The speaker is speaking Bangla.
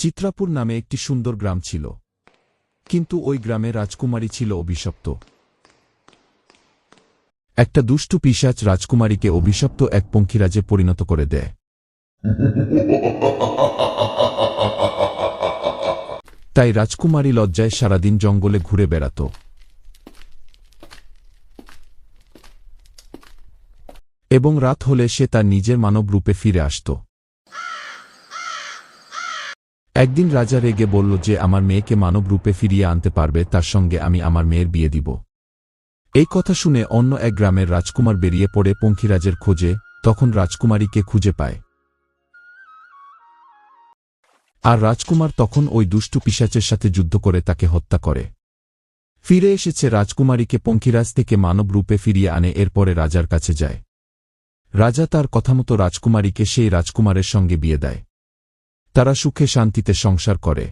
চিত্রাপুর নামে একটি সুন্দর গ্রাম ছিল। কিন্তু ওই গ্রামে রাজকুমারী ছিল অভিশপ্ত। একটা দুষ্টু পিশাচ রাজকুমারীকে অভিশপ্ত এক পঙ্খিরাজে পরিণত করে দেয়। তাই রাজকুমারী লজ্জায় সারাদিন জঙ্গলে ঘুরে বেড়াত। এবং রাত হলে সে তার নিজের মানব রূপে ফিরে আসত। একদিন রাজা রেগে বলল যে, আমার মেয়েকে মানব রূপে ফিরিয়ে আনতে পারবে, তার সঙ্গে আমি আমার মেয়ের বিয়ে দিব। এই কথা শুনে অন্য এক গ্রামের রাজকুমার বেরিয়ে পড়ে পঙ্খিরাজের খোঁজে, তখন রাজকুমারীকে খুঁজে পায়। আর রাজকুমার তখন ওই দুষ্টু পিশাচের সাথে যুদ্ধ করে তাকে হত্যা করে। ফিরে এসেছে রাজকুমারীকে পঙ্খিরাজ থেকে মানব রূপে ফিরিয়ে আনে, এরপরে রাজার কাছে যায়। রাজা তার কথামতো রাজকুমারীকে সেই রাজকুমারের সঙ্গে বিয়ে দেয়। তারা সুখে শান্তিতে সংসার করে।